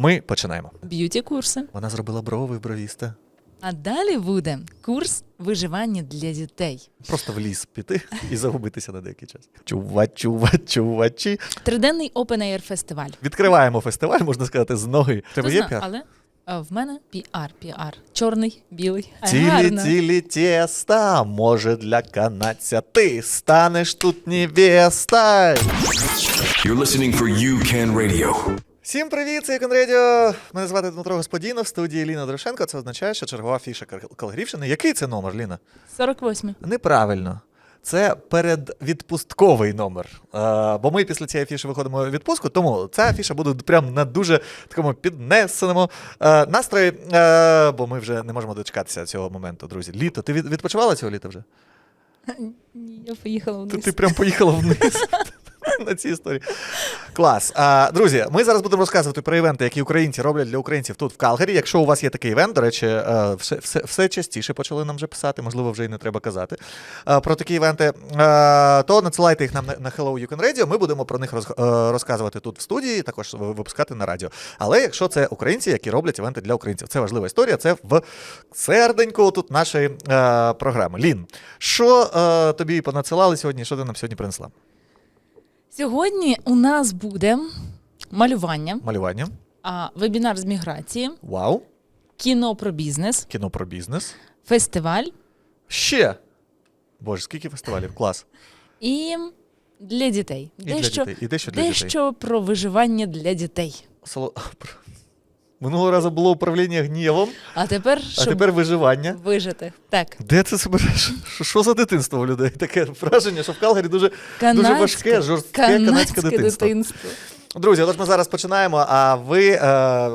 Ми починаємо. б'юті курси. Вона зробила брови бровіста. А далі буде курс виживання для дітей. Просто в ліс піти і загубитися на деякий час. Чувач, чувач, чувачі. Триденний Open Air фестиваль. Відкриваємо фестиваль, можна сказати, з ноги. Тебе є піар? Але а, в мене піар, піар. Чорний, білий. Цілі, гарно. цілі теста, може для канадця ти станеш тут невеста. You're listening for UCAN Radio. Всім привіт, це Радіо. Мене звати Дмитро Господінов, в студії Ліна Дорошенко. Це означає, що чергова фіша Кал- Калгрівщини. Який це номер, Ліна? 48. Неправильно. Це передвідпустковий номер. Е, бо ми після цієї афіші виходимо у відпустку, тому ця афіша буде прям на дуже такому піднесеному е, настрої. Е, бо ми вже не можемо дочекатися цього моменту, друзі. Літо. Ти від, відпочивала цього літа вже? Ні, я поїхала Ти, вниз. ти прям поїхала вниз на цій історії. Клас. А, друзі, ми зараз будемо розказувати про івенти, які українці роблять для українців тут в Калгарі. Якщо у вас є такий івент, до речі, е, все, все, все частіше почали нам вже писати, можливо, вже і не треба казати. е, Про такі івенти, е, то надсилайте їх нам на- Hello You Can Radio. Ми будемо про них розказувати тут в студії, також випускати на радіо. Але якщо це українці, які роблять івенти для українців, це важлива історія. Це в серденьку тут нашої програми. Лін, що тобі понадсилали сьогодні? Що ти нам сьогодні принесла? Сьогодні у нас буде малювання, Малювання. а, вебінар з міграції, Вау. кіно про бізнес, Кіно про бізнес. фестиваль Ще. Боже, скільки фестивалів? Клас. і для дітей. І для дітей. І дещо для дітей. дещо про виживання для дітей. Соло- Минулого разу було управління гнівом, А тепер, а щоб тепер виживання. вижити. Так, Де це себе? Що, що за дитинство у людей? Таке враження, що в Калгарі дуже, дуже важке, жорстке канадське дитинство. дитинство. Друзі, отож ми зараз починаємо. А ви е,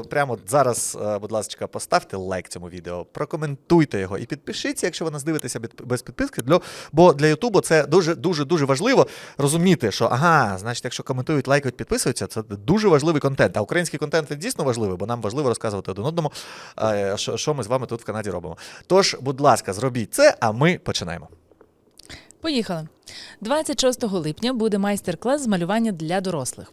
прямо зараз, е, будь ласка, поставте лайк цьому відео, прокоментуйте його і підпишіться, якщо ви нас дивитеся без підписки. Для, бо для Ютубу це дуже дуже дуже важливо розуміти, що ага, значить, якщо коментують, лайкають, підписуються, це дуже важливий контент. А український контент він дійсно важливий, бо нам важливо розказувати один одному, е, що, що ми з вами тут в Канаді робимо. Тож, будь ласка, зробіть це, а ми починаємо. Поїхали. 26 липня буде майстер-клас з малювання для дорослих.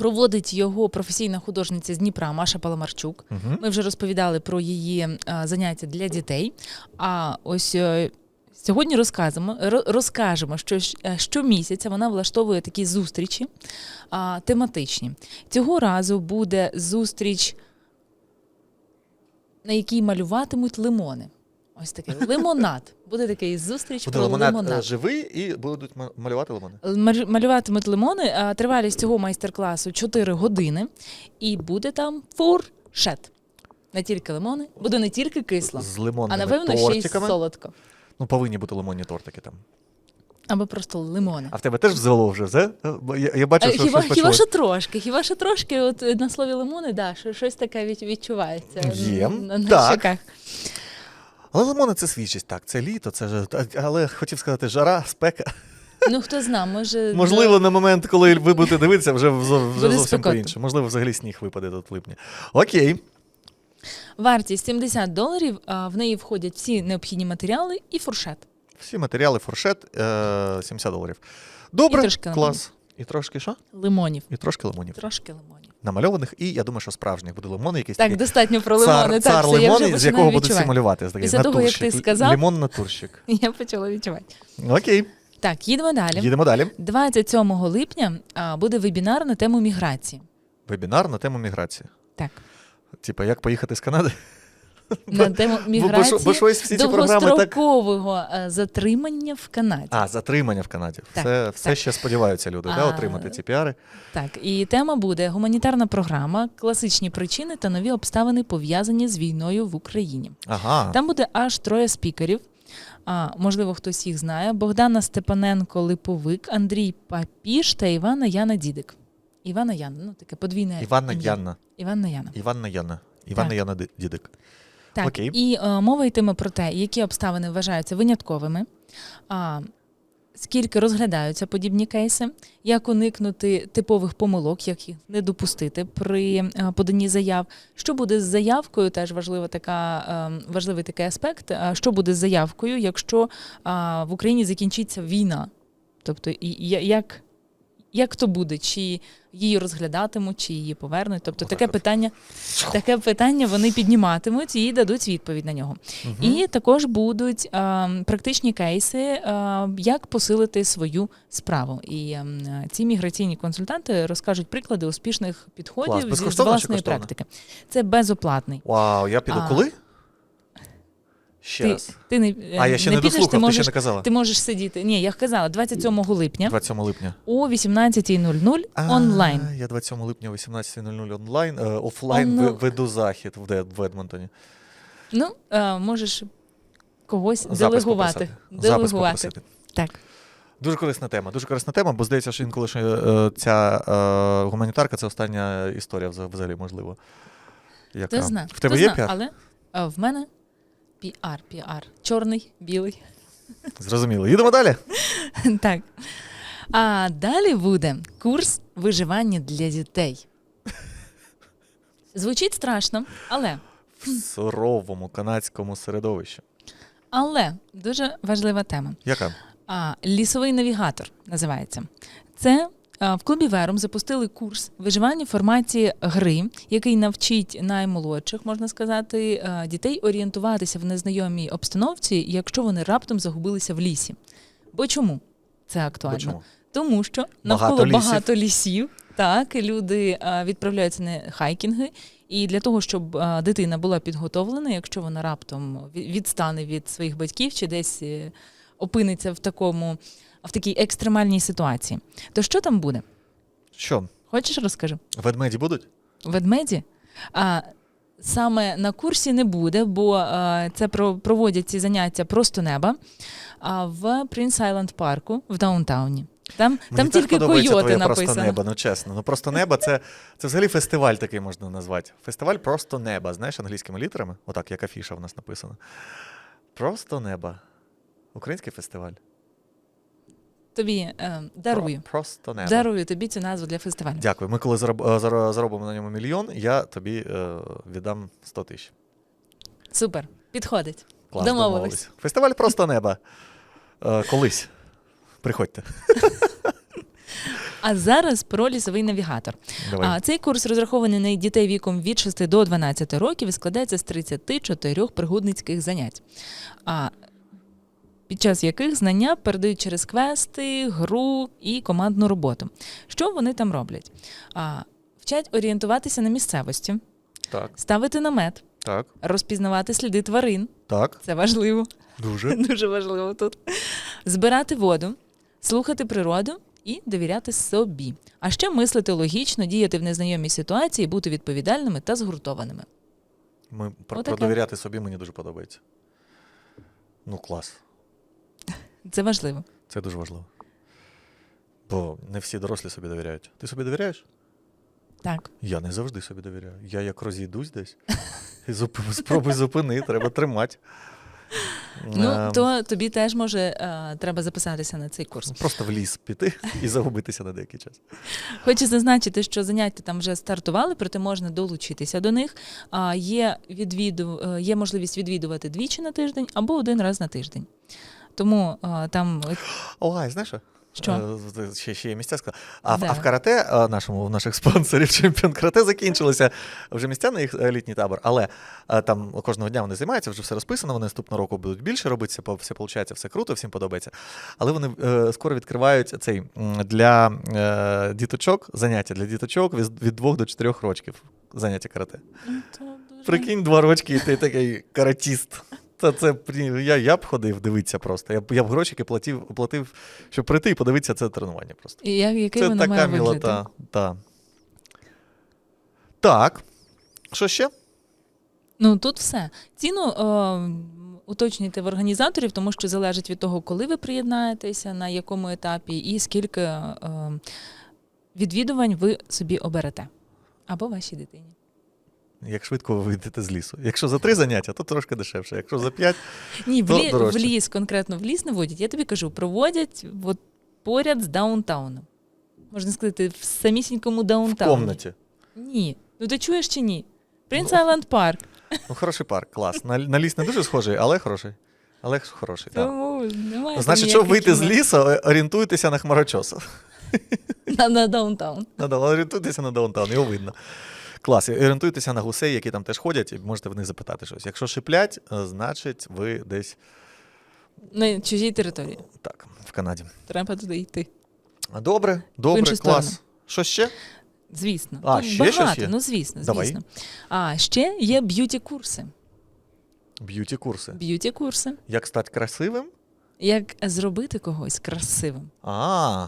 Проводить його професійна художниця з Дніпра Маша Паламарчук. Угу. Ми вже розповідали про її а, заняття для дітей. А ось е, сьогодні розкажемо, ро- розкажемо, що е, щомісяця вона влаштовує такі зустрічі а, тематичні. Цього разу буде зустріч, на якій малюватимуть лимони. Ось такий лимонад. Буде такий зустріч Буде про лимонад, лимонад. е, живий і будуть малювати лимони. Малю- Малюватимуть лимони. а Тривалість цього майстер-класу 4 години, і буде там фуршет. Не тільки лимони, буде не тільки кисло, З а лимонними напевно ще й тортиками. солодко. Ну, повинні бути лимонні тортики там. Або просто лимони. А в тебе теж взяло вже, зе? Я, я бачив, А, що хіба, щось хіба почалось. що трошки, хіба що трошки, от е, на слові лимони, да, що щось таке від, відчувається Є, на, на так. щоках. Але лимони це свіжість, так, це літо, це ж. Але хотів сказати, жара, спека. Ну хто зна, може Можливо, на момент, коли ви будете дивитися, вже, вже, зовсім по-іншому. Можливо, взагалі сніг випаде тут в липні. Окей. вартість 70 доларів. А в неї входять всі необхідні матеріали і фуршет. Всі матеріали, фуршет е, 70 доларів. Добре, І трошки клас. І трошки що? Лимонів. І трошки лимонів. Трошки лимонів. Намальованих, і я думаю, що справжніх буде лимони, якісь Так, такі достатньо про лимони. цар так, все, я вже лимон, з якого будуть всі малювати. Такий Після того, як ти сказав- Лимон натурщик. Я почала відчувати. Окей, Так, їдемо далі. їдемо далі. 27 липня буде вебінар на тему міграції. Вебінар на тему міграції. Так, Типа, як поїхати з Канади? на тему Бо- бо, міграції бо щось всі ці так. довгострокового е, затримання в Канаді. А, затримання в Канаді. Так, Все, все так. ще сподіваються люди, да, отримати ці піари. Так, і тема буде гуманітарна програма, класичні причини та нові обставини пов'язані з війною в Україні. Ага. Там буде аж троє спікерів. А, можливо, хтось їх знає: Богдана Степаненко Липовик, Андрій Папіш та Івана Яна Дідик. Івана Яна, ну таке подвійне. Іванна ім'я. Янна. Іванна Яна. Іванна Яна. Іванна Яна Дідик. Так, Окей. і е, мова йтиме про те, які обставини вважаються винятковими, а, скільки розглядаються подібні кейси, як уникнути типових помилок, як їх не допустити при е, поданні заяв. Що буде з заявкою? Теж важлива така, е, важливий такий аспект. А Що буде з заявкою, якщо а, в Україні закінчиться війна? Тобто, і- як як то буде, чи її розглядатимуть, чи її повернуть. Тобто таке питання, таке питання вони підніматимуть і дадуть відповідь на нього. І також будуть е, практичні кейси, е, як посилити свою справу. І е, ці міграційні консультанти розкажуть приклади успішних підходів зі з власної практики. Це безоплатний. Вау, я піду А. коли? Ще Ти, раз. ти не, А я ще не не підеш, дослухав, ти ти можеш, ще не казала. ти можеш сидіти. Ні, я казала, 27 липня 27 липня. о 18.00 А, онлайн. Я 27 липня о 18.00 онлайн. е, Офлайн Он- веду захід в, в Едмонтоні. Ну, е, можеш когось Запис делегувати. попросити. Запис Делегувати. попросити. Так. Дуже корисна тема. Дуже корисна тема, бо здається, що інколи що, е, ця е, гуманітарка це остання історія взагалі, можливо. Яка? Хто зна, В тебе хто є зна, піар? Але е, в мене піар, піар. Чорний, білий. Зрозуміло. Їдемо далі. так. А далі буде курс виживання для дітей. Звучить страшно, але, В суровому канадському середовищі. але дуже важлива тема. Яка? А, лісовий навігатор називається. Це в клубі Верум запустили курс виживання в форматі гри, який навчить наймолодших, можна сказати, дітей орієнтуватися в незнайомій обстановці, якщо вони раптом загубилися в лісі. Бо чому це актуально? Чому? Тому що навколо лісів. багато лісів. Так, люди відправляються на хайкінги. І для того, щоб дитина була підготовлена, якщо вона раптом відстане від своїх батьків чи десь е, опиниться в такому в такій екстремальній ситуації. То що там буде? Що? Хочеш розкажу? Ведмеді будуть? Ведмеді? А, саме на курсі не буде, бо а, це про, проводять ці заняття просто неба а, в Prince Island парку в Даунтауні. Там, Мені там тільки подобається койоти твоє просто написано. небо, ну чесно. Ну просто небо це, це взагалі фестиваль такий можна назвати. Фестиваль просто неба, знаєш, англійськими літерами, отак, як афіша в нас написано. Просто небо. Український фестиваль. Тобі е, дарую. Про- Просто небо. Дарую тобі цю назву для фестивалю. Дякую. Ми коли зароб, е, заробимо на ньому мільйон, я тобі е, віддам 100 тисяч. Супер. Підходить. Клас, Домовились. Фестиваль просто неба. Е, колись. Приходьте. А зараз про лісовий навігатор. Давай. А цей курс розрахований на дітей віком від 6 до 12 років і складається з 34 пригодницьких занять. А під час яких знання передають через квести, гру і командну роботу. Що вони там роблять? А, вчать орієнтуватися на місцевості, Так, ставити намет, так, розпізнавати сліди тварин. так. Це важливо. Дуже. Дуже важливо тут. Збирати воду, слухати природу і довіряти собі. А ще мислити логічно, діяти в незнайомій ситуації, бути відповідальними та згуртованими. Ми про, про довіряти собі мені дуже подобається. Ну, клас. Це важливо. Це дуже важливо. Бо не всі дорослі собі довіряють. Ти собі довіряєш? Так. Я не завжди собі довіряю. Я як розійдусь десь. І зуп... спробуй зупини, треба тримати. Ну, Ем, то тобі теж може е, треба записатися на цей курс. Просто в ліс піти і загубитися на деякий час. Хочу зазначити, що заняття там вже стартували, проте можна долучитися до них. А є відвіду, е, є можливість відвідувати двічі на тиждень або один раз на тиждень. Тому е, там Ой, знаєш що? що? Е, Ще, ще є місця. сказав. А, в- Да. а в карате е, нашому, в наших спонсорів чемпіон карате закінчилося вже місця на їх літній табор, але е, там кожного дня вони займаються, вже все розписано. Вони наступного року будуть більше робити, все, все виходить, все круто, всім подобається. Але вони е, скоро відкривають цей для е, діточок заняття для діточок від, від 2 до 4 років. Заняття карате. Ну, Прикинь, два рочки, і ти такий каратіст. Та це я, я б ходив дивитися просто. Я б я б грошики платив, платив, щоб прийти і подивитися це тренування просто. І як, який Це воно така мілота. Да. Так. Що ще? Ну тут все. Ціну е, уточнюйте в організаторів, тому що залежить від того, коли ви приєднаєтеся, на якому етапі, і скільки е, відвідувань ви собі оберете. Або вашій дитині. Як швидко ви вийдете з лісу. Якщо за три заняття, то трошки дешевше. Якщо за п'ять, Ні, в, То лі, в ліс, конкретно в ліс не водять. Я тобі кажу, проводять от поряд з даунтауном. Можна сказати, в самісінькому даунтауні. в комнаті. Ні. Ну ти чуєш чи ні? Принц Ну. Айленд Парк. Ну, хороший парк, клас. На, на ліс не дуже схожий, але хороший. Але хороший. Так. Тому немає. Значить, щоб вийти з лісу, е, орієнтуйтеся на хмарочос. На, на даунтаун. Надо орієнтуйтеся на даунтаун, його видно. Клас. Орієнтуйтеся на гусей, які там теж ходять, і можете в них запитати щось. Якщо шиплять, е, значить ви десь На чужій території. так, в Канаді. Треба туди йти. Добре, добре, клас. Що ще? Звісно. А, Тут ще багато, щось є? ну звісно, Давай. звісно. А ще є б'юті-курси. Б'юті-курси. Б'юті-курси. Як стати красивим? Як зробити когось красивим. А,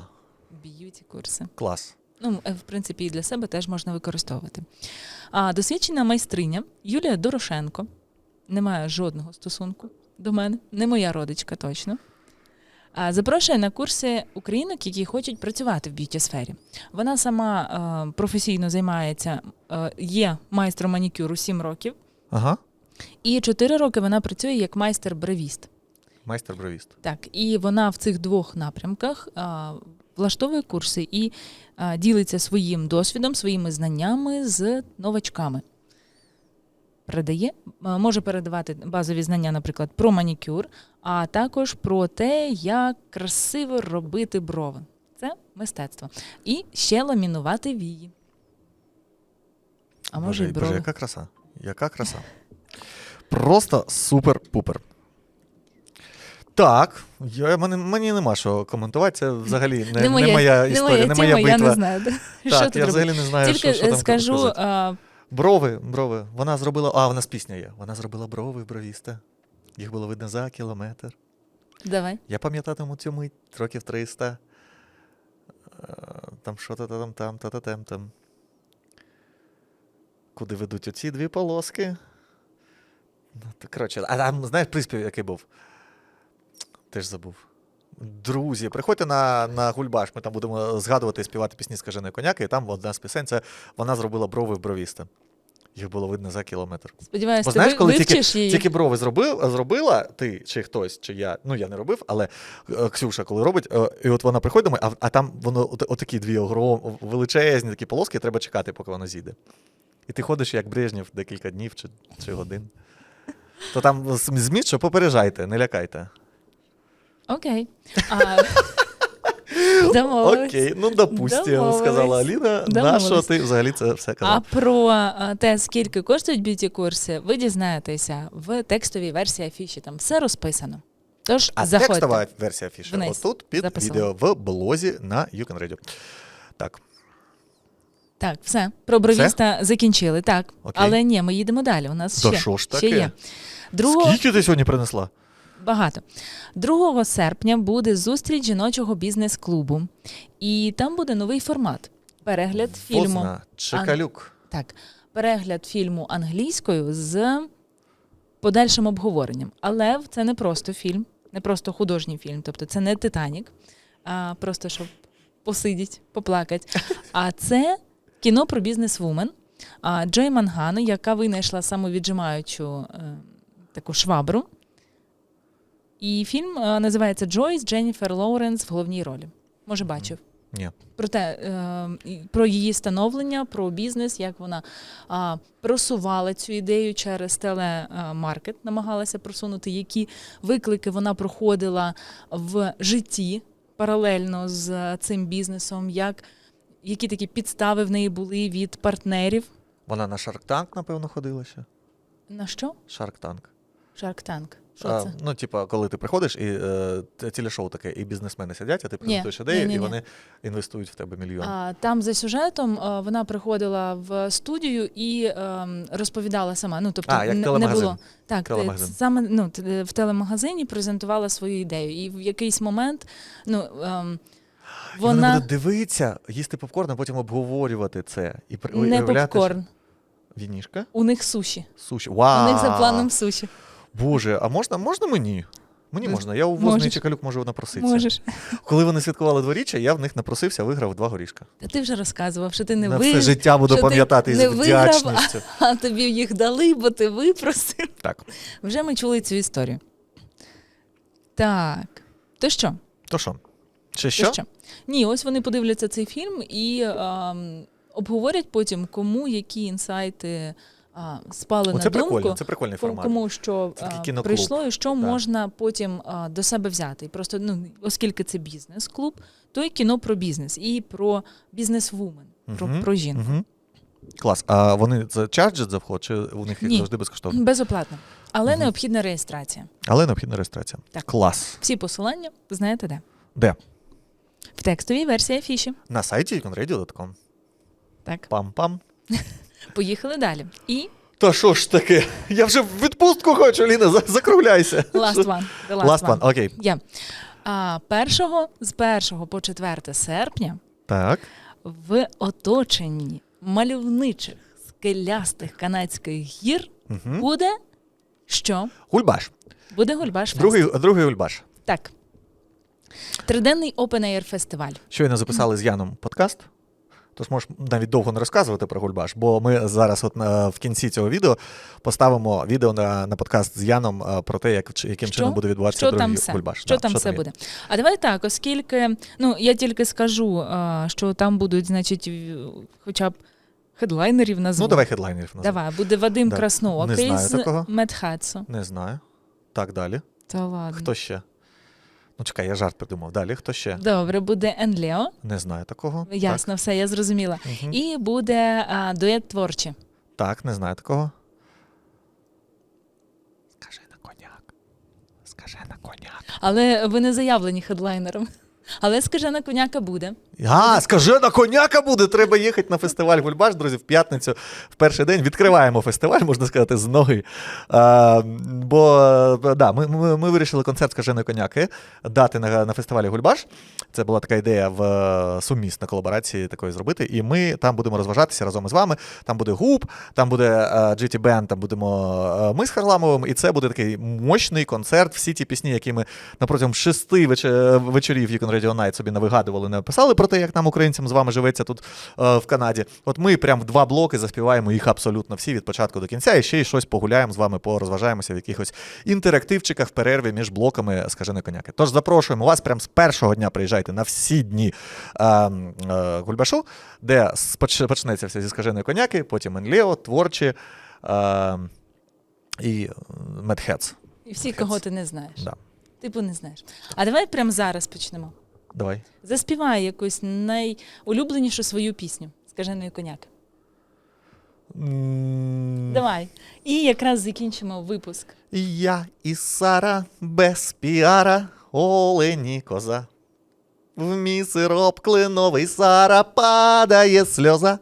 Б'юті-курси. клас. Ну, е, в принципі, і для себе теж можна використовувати. А досвідчена майстриня Юлія Дорошенко не має жодного стосунку до мене, не моя родичка точно. А, запрошує на курси українок, які хочуть працювати в б'юті сфері. Вона сама е, професійно займається, е, є майстром манікюру 7 років, Ага. і 4 роки вона працює як майстер-бревіст. Майстер бровіст. Так, і вона в цих двох напрямках а, влаштовує курси і а, ділиться своїм досвідом, своїми знаннями з новачками. Передає, може передавати базові знання, наприклад, про манікюр, а також про те, як красиво робити брови. Це мистецтво. І ще ламінувати вії. А може, Боже, і Боже, яка краса. Яка краса. Просто супер-пупер. Так, я, мені, мені нема що коментувати. Це взагалі не, не, моя історія, не моя тема, битва. я не знаю. що Так, тут я взагалі не знаю, Тільки що, що е, там скажу, а, Брови, брови. Вона зробила. А, в нас пісня є. Вона зробила брови бровіста. Їх було видно за кілометр. давай. Я пам'ятатиму цю мить років 300. Е, Там що-то там, там, та та там, там. Куди ведуть оці дві полоски? Ну, то, коротше, а там, знаєш, приспів, який був? Теж забув. Друзі, приходьте на, на гульбаш, ми там будемо згадувати і співати пісні скаженої коняки, і там одна з пісень це вона зробила брови в бровіста. Їх було видно за кілометр. Сподіваюся, Бо ти знаєш, коли тільки, її. тільки брови зробив, зробила ти чи хтось, чи я. Ну я не робив, але е, Ксюша, коли робить, е, і от вона приходить а, а там воно отакі дві огром, величезні такі полоски, треба чекати, поки воно зійде. І ти ходиш як Брежнєв декілька днів чи, чи годин. То там зміст, що попереджайте, не лякайте. Окей. А, домовились. Окей, ну допустимо, Домовились. сказала Аліна. На Домовились. що ти взагалі це все А про а, те, скільки коштують б'юті-курси, ви дізнаєтеся в текстовій версії афіші. Там все розписано. Тож А заходьте. текстова версія фіші Вниз. отут під Записала. відео в блозі на You Can Radio. Так. Так, все. Про бровіста закінчили. Так. Окей. Але ні, ми їдемо далі. У нас Та ще, що ж ще таке? є. Другого, Скільки ти сьогодні принесла? Багато. 2 серпня буде зустріч жіночого бізнес-клубу. І там буде новий формат. Перегляд фільму. Возна Чекалюк. Так, перегляд фільму англійською з подальшим обговоренням. Але це не просто фільм, не просто художній фільм, тобто це не Титанік, а просто щоб посидіть, поплакати. А це кіно про бізнес-вумен а, Джой Мангано, яка винайшла самовіджимаючу е, таку швабру. І фільм е, називається Джой з Дженніфер Лоуренс в головній ролі. Може, бачив Ні. про те, е, і про її становлення, про бізнес, як вона а, просувала цю ідею через телемаркет, намагалася просунути, які виклики вона проходила в житті паралельно з цим бізнесом, як, які такі підстави в неї були від партнерів. Вона на Shark Tank, напевно, ходила ще. На що? Shark Tank. Shark Tank. Що А, це? ну, типа, коли ти приходиш, і е, телешоу таке, і бізнесмени сидять, а ти презентуєш ідею, і вони інвестують в тебе мільйон. А, там за сюжетом а, вона приходила в студію і ем, розповідала сама. Ну, тобто А, як не- не було. Так, те- Телемагазин. саме ну, т- в телемагазині презентувала свою ідею. І в якийсь момент ну, І Вона вона буде дивитися, їсти попкорн, а потім обговорювати це. І при- не попкорн, що- Вінішка? у них суші. Суші. Вау! У них за планом суші. Боже, а можна, можна мені? Мені можна. Я у возний. Чекалюк можу напроситися. Можеш. Коли вони святкували дворіччя, я в них напросився, виграв два горішка. Ти вже розказував, що ти не На все життя буду пам'ятати з вдячністю. а тобі їх дали, бо ти випросив. Так. Вже ми чули цю історію. Так. То що? То що? Ще То що? що? Ні, ось вони подивляться цей фільм і ем, обговорять потім, кому які інсайти а, спало Оце на думку. прикольно, це прикольний формат. Кому що Це а, прийшло і що Так. можна потім а, до себе взяти. І просто ну оскільки це бізнес-клуб, то і кіно про бізнес і про бізнес-вумен, про, про жінку. Мгм. Клас. А вони це чарджать за вход, чи у них Ні. завжди безкоштовно? Безоплатно, але Мгм. необхідна реєстрація. Але необхідна реєстрація. Так. Клас. Всі посилання знаєте де? Де? В текстовій версії афіші. На сайті iconradio.com. Так, Пам-пам. поїхали далі. І Та що ж таке? Я вже в відпустку хочу, Ліна, закругляйся. last one. The last, Last one, окей. Є. А, першого, з 1 по 4 серпня Так. в оточенні мальовничих скелястих канадських гір Угу. буде що? Гульбаш. Буде Гульбаш Другий, другий гульбаш. Так. Триденний Open Air фестиваль. Щойно записали з Яном подкаст. Тож можеш навіть довго не розказувати про Гульбаш, бо ми зараз, от е, в кінці цього відео, поставимо відео на, на подкаст з Яном е, про те, як, яким Що? чином буде відбуватися Що другий там все? Гульбаш. Що Да, там все є? буде? А давай так, оскільки, ну я тільки скажу, що там будуть, значить, хоча б хедлайнерів назву. Ну, давай хедлайнерів назвемо. Давай, буде Вадим Да. Красноокий Не знаю з такого. Медхатсу. Не знаю. Так, далі. Та ладно. Хто ще? Ну, чекай, я жарт придумав. Далі, хто ще? Добре, буде Енлео. Не знаю такого. Ясно, все, я зрозуміла. Угу. І буде а, дует творчі. так не знаю такого. Скажи на коняк. Скажи на коняк. Але ви не заявлені хедлайнером. Але скажена коняка буде. А, скажи на коняка буде. Треба їхати на фестиваль Гульбаш, друзі, в п'ятницю, в перший день. Відкриваємо фестиваль, можна сказати, з ноги. А, бо е, да, ми, ми, ми вирішили концерт скаженої коняки дати на, на фестивалі Гульбаш. Це була така ідея в е, сумісна колаборації такої зробити. І ми там будемо розважатися разом із вами. Там буде губ, там буде е, GT Band, там будемо е, ми з Харламовим, і це буде такий мощний концерт. Всі ті пісні, які ми протягом шести вече- вечорів Yukon Radio Night собі навигадували, написали про те, як нам, українцям, з вами живеться тут е, в Канаді. От ми прям в два блоки заспіваємо їх абсолютно всі від початку до кінця, і ще й щось погуляємо з вами, порозважаємося в якихось інтерактивчиках в перерві між блоками скаженої коняки. Тож запрошуємо вас прямо з першого дня приїжджайте на всі дні е, е, Гульбашу, де почнеться все зі скаженої коняки, потім Енлео, творчі е, і Медхец. І всі, кого ти не знаєш. Да. Типу не знаєш. А давай прямо зараз почнемо. Давай. Заспівай якусь найулюбленішу свою пісню скаженої коняки. М, Давай. І якраз закінчимо випуск. Я і Сара без піара, олені коза. В мій сироп кленовий Сара падає сльоза.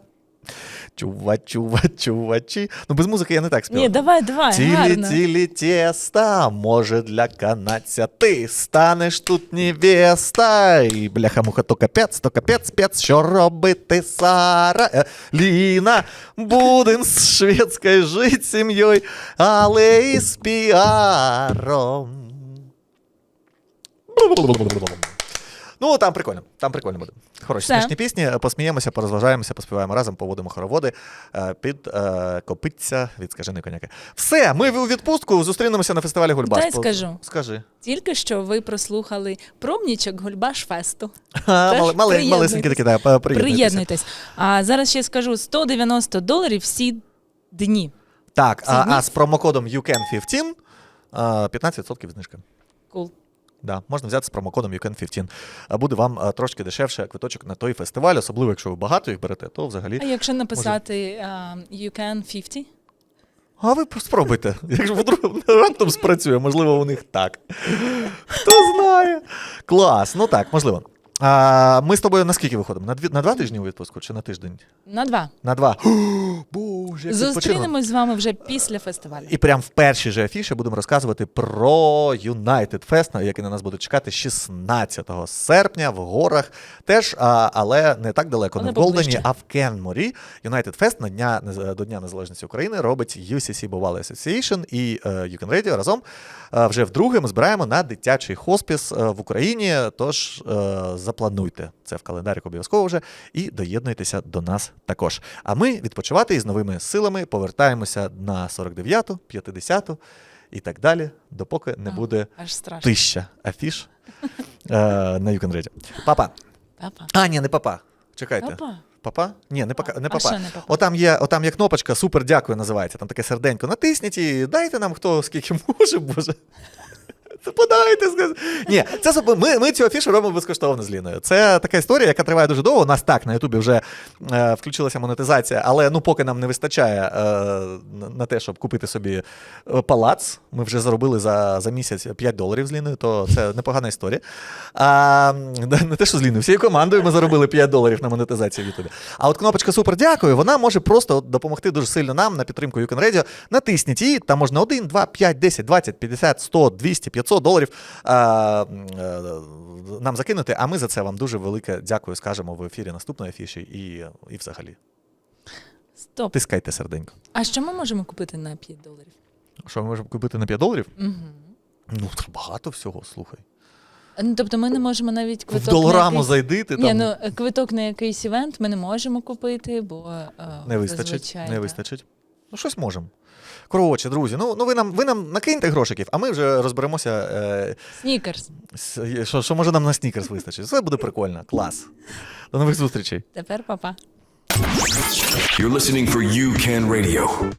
Чува, чува, чувачі. Ну, без музики я не так співаю. Ні, давай, давай, Тілі, гарно. тілі тіста, може для канадця ти станеш тут невеста. І бляха-муха, то капець, то капець, спец, що робити, Сара? Е, Ліна, будем з шведською жить сім'єю, але і з піаром. Ну, там прикольно, там прикольно буде. Хороші Все. смішні пісні, посміємося, порозважаємося, поспіваємо разом, поводимо хороводи е, під е, копиться від скаженої коняки. Все, ми у відпустку зустрінемося на фестивалі Гульбаш. Дай скажу. Скажи. Тільки що ви прослухали промнічок Гульбаш Фесту. Малесенькі такі, да. Приєднуйтесь. А зараз ще скажу 190 доларів всі дні. Так, а, дні. а з промокодом UCAN15 е, 15% знижка. Кул. Да, можна взяти з промокодом UCAN15. Буде вам е, трошки дешевше квиточок на той фестиваль, особливо якщо ви багато їх берете, то взагалі. А якщо написати може... you can 50? А ви спробуйте. Якщо вдруг раптом спрацює, можливо, у них так. Хто знає. Клас. Ну так, можливо. А, ми з тобою на скільки виходимо? На, дві, на два тижні у відпустку чи на тиждень? На два. На два. О, Боже, як. Зустрінемось з вами вже після фестивалю. І прямо в першій же афіші будемо розказувати про United Fest, який на нас буде чекати 16 серпня в горах. Теж, а, але не так далеко, Але не в Голдені, а в Кенморі. United Fest на дня до Дня Незалежності України робить UCC Bovale Association і е, You Can Radio разом. Е, вже вдруге ми збираємо на дитячий хоспіс е, в Україні. Тож е, заплануйте це в календарі обов'язково вже і доєднуйтеся до нас також. А ми відпочивати із новими силами повертаємося на 49-ту, 50-ту і так далі, допоки не буде Аж тисяча афіш е, на You Папа. Папа. А, ні, не папа. Чекайте. Папа. Папа? Ні, не, пока, не А папа. що не папа? Отам є, отам є кнопочка Супер дякую називається. Там таке серденько. Натисніть і дайте нам хто скільки може, боже. Подайте. Ні, це ми, ми цю афішу робимо безкоштовно з Ліною. Це така історія, яка триває дуже довго. У нас так на Ютубі вже е, включилася монетизація, але ну поки нам не вистачає е, на- те, щоб купити собі е, палац. Ми вже заробили за, за місяць 5 доларів з Ліною, то це непогана історія. А, не те, що з Ліною, всією командою ми заробили 5 доларів на монетизацію в Ютубі. А от кнопочка Супер дякую, вона може просто допомогти дуже сильно нам на підтримку Can Radio. Натисніть її, там можна 1, 2, 5, 10, 20, 50, 100, 200, 500 доларів а, е, нам закинути, а ми за це вам дуже велике дякую скажемо в ефірі наступної афіші і, і взагалі. Стоп. Тискайте серденько. А що ми можемо купити на 5 доларів? Що ми можемо купити на 5 доларів? Угу. Ну, багато всього, слухай. Ну, тобто ми не можемо навіть квиток. в долараму якийсь... зайди, ти Ні, там ну е, квиток на якийсь івент ми не можемо купити, бо е, не вистачить. зазвичай, Не так. вистачить. Ну, щось можемо. Коротше, друзі, ну, ну ви нам ви нам накиньте грошиків, а ми вже розберемося, е, Снікерс. с- що, що може нам на снікерс вистачить. Це буде прикольно. Клас. До нових зустрічей. Тепер папа. You're listening for You Can Radio.